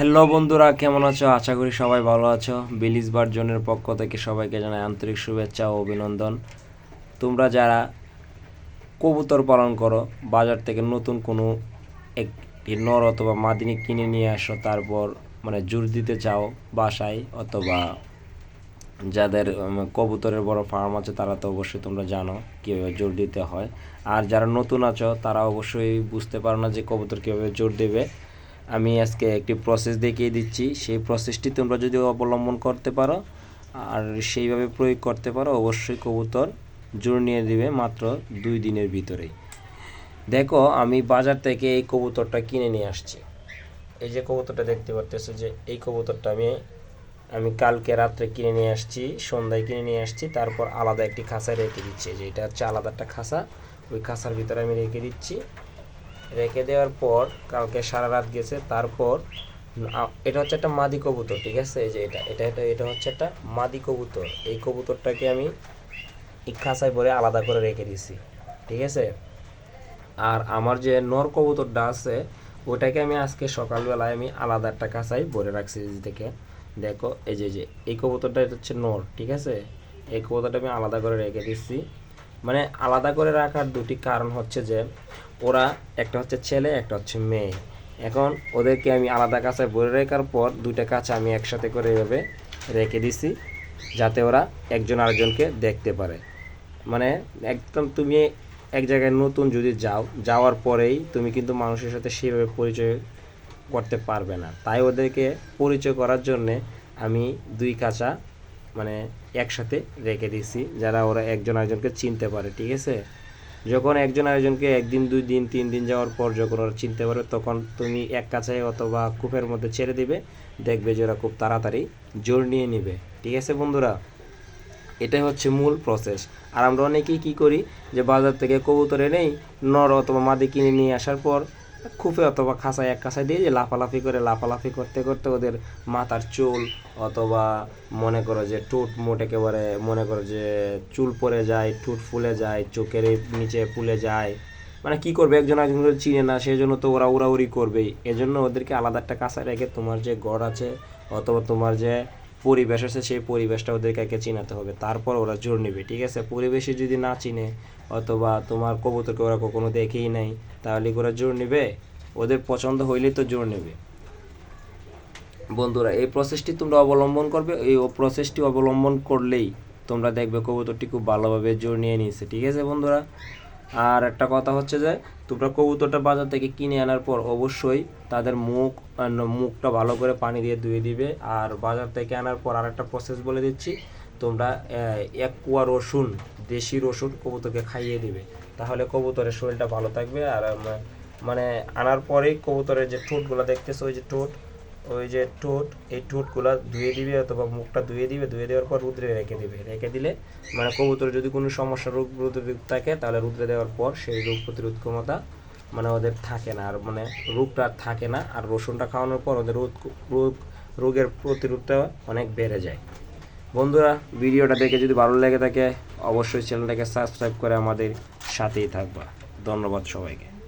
Hello বন্ধুরা, কেমন আছো? আশা করি সবাই ভালো আছো। বিলিজ বার্জনের পক্ষ থেকে সবাইকে জানাই আন্তরিক শুভেচ্ছা ও অভিনন্দন। তোমরা যারা কবুতর পালন করো, বাজার থেকে নতুন কোনো একটি নর অথবা মাদিনী কিনে নিয়ে আসো, তারপর মানে জোর দিতে চাও বাসায় অথবা যাদের কবুতরের বড় ফার্ম আছে, তারা তো অবশ্যই তোমরা জানো কীভাবে জোর দিতে হয়। আর যারা নতুন আছো, তারা অবশ্যই বুঝতে পারো না যে কবুতর কীভাবে জোর দেবে। আমি আজকে একটি প্রসেস দেখিয়ে দিচ্ছি। সেই প্রসেসটি তোমরা যদি অবলম্বন করতে পারো, আর সেইভাবে প্রয়োগ করতে পারো, অবশ্যই কবুতর জোর নিয়ে দিবে মাত্র দুই দিনের ভিতরে। দেখো, আমি বাজার থেকে এই কবুতরটা কিনে নিয়ে আসছি। এই যে কবুতরটা দেখতে পারতেছো যে, এই কবুতরটা আমি আমি কালকে রাত্রে কিনে নিয়ে আসছি, সন্ধ্যায় কিনে নিয়ে আসছি, তারপর আলাদা একটি খাঁচায় রেখে দিচ্ছি। যে এটা হচ্ছে আলাদা একটা খাঁচা, ওই খাঁচার ভিতরে আমি রেখে দিচ্ছি। রেখে দেওয়ার পর কালকে সারা রাত গেছে, তারপর এটা হচ্ছে একটা মাদি কবুতর, ঠিক আছে? এই যে এটা এটা এটা এটা হচ্ছে একটা মাদি কবুতর। এই কবুতরটাকে আমি খাঁচায় ভরে আলাদা করে রেখে দিছি, ঠিক আছে? আর আমার যে নর কবুতরটা আছে, ওটাকে আমি আজকে সকালবেলায় আমি আলাদা একটা কাঁচাই ভরে রাখছি থেকে দেখো। এই যে যে, এই কবুতরটা এটা হচ্ছে নর, ঠিক আছে? এই কবুতরটা আমি আলাদা করে রেখে দিচ্ছি মানে আলাদা করে রাখার দুটি কারণ হচ্ছে যে ওরা, একটা হচ্ছে ছেলে, একটা হচ্ছে মেয়ে। এখন ওদেরকে আমি আলাদা কাঁচায় ভরে রাখার পর দুইটা কাঁচা আমি একসাথে করে এভাবে রেখে দিছি, যাতে ওরা একজন আরেকজনকে দেখতে পারে। মানে একদম তুমি এক জায়গায় নতুন যদি যাও, যাওয়ার পরেই তুমি কিন্তু মানুষের সাথে সেভাবে পরিচয় করতে পারবে না। তাই ওদেরকে পরিচয় করার জন্যে আমি দুই কাঁচা মানে একসাথে রেখে দিছি, যারা ওরা একজন আরেকজনকে চিনতে পারে, ঠিক আছে? যখন একজন আরেকজনকে একদিন, দুই দিন, তিন দিন যাওয়ার পর যখন ওরা চিনতে পারবে, তখন তুমি এক কাছে অথবা কূপের মধ্যে ছেড়ে দিবে, দেখবে যে ওরা খুব তাড়াতাড়ি জোর নিয়ে নিবে। ঠিক আছে বন্ধুরা? এটাই হচ্ছে মূল প্রসেস আর আমরা অনেকেই কী করি, যে বাজার থেকে কবুতর এনেই নর অথবা মাদি কিনে নিয়ে আসার পর খুপে অথবা খাঁচায় এক কাঁচায় দিয়ে যে লাফালাফি করে, লাফালাফি করতে করতে ওদের মাথার চুল অথবা মনে করো যে ঠোঁট মোট একেবারে, মনে করো যে চুল পড়ে যায়, ঠোঁট ফুলে যায়, চোখের নিচে ফুলে যায়। মানে কি করবে? একজন একজনকে চিনে না সেই জন্য তো ওরা উড়াউড়ি করবেই। এজন্য ওদেরকে আলাদা একটা কাঁচা রেখে তোমার যে গড় আছে অথবা তোমার যে পরিবেশ আছে, সেই পরিবেশটা ওদেরকে আগে চিনাতে হবে। তারপর ওরা জোর নেবে, ঠিক আছে? পরিবেশে যদি না চিনে, অথবা তোমার কবুতরকে ওরা কখনো দেখেই নাই, তাহলে ওরা জোর নেবে? ওদের পছন্দ হইলেই তো জোর নেবে। বন্ধুরা, এই প্রসেসটি তোমরা অবলম্বন করবে, এই প্রসেসটি অবলম্বন করলেই তোমরা দেখবে কবুতরটি খুব ভালোভাবে জোর নিয়ে নিয়েছে, ঠিক আছে বন্ধুরা? আর একটা কথা হচ্ছে যে, তোমরা কবুতরটা বাজার থেকে কিনে আনার পর অবশ্যই তাদের মুখ মুখটা ভালো করে পানি দিয়ে ধুয়ে দিবে। আর বাজার থেকে আনার পর আর একটা প্রসেস বলে দিচ্ছি, তোমরা এক কুয়া রসুন, দেশি রসুন কবুতরকে খাইয়ে দিবে। তাহলে কবুতরের শরীরটা ভালো থাকবে। আর মানে আনার পরেই কবুতরের যে ঠোঁটগুলো দেখতেছো, ওই যে ঠোঁট ওই যে ঠোঁট, এই ঠোঁটগুলো ধুয়ে দিবে অথবা মুখটা ধুয়ে দিবে, ধুয়ে দেওয়ার পর রুদ্রে রেখে দিবে। রেখে দিলে মানে কবুতরের যদি কোনো সমস্যা, রোগ প্রতিরোধ থাকে, তাহলে রুদ্রে দেওয়ার পর সেই রোগ প্রতিরোধ ক্ষমতা মানে ওদের থাকে না। আর মানে রোগটা আর থাকে না। আর রসুনটা খাওয়ানোর পর ওদের রোগ রোগ, রোগের প্রতিরোধটা অনেক বেড়ে যায়। বন্ধুরা, ভিডিওটা দেখে যদি ভালো লেগে থাকে, অবশ্যই চ্যানেলটাকে সাবস্ক্রাইব করে আমাদের সাথেই থাকবা। ধন্যবাদ সবাইকে।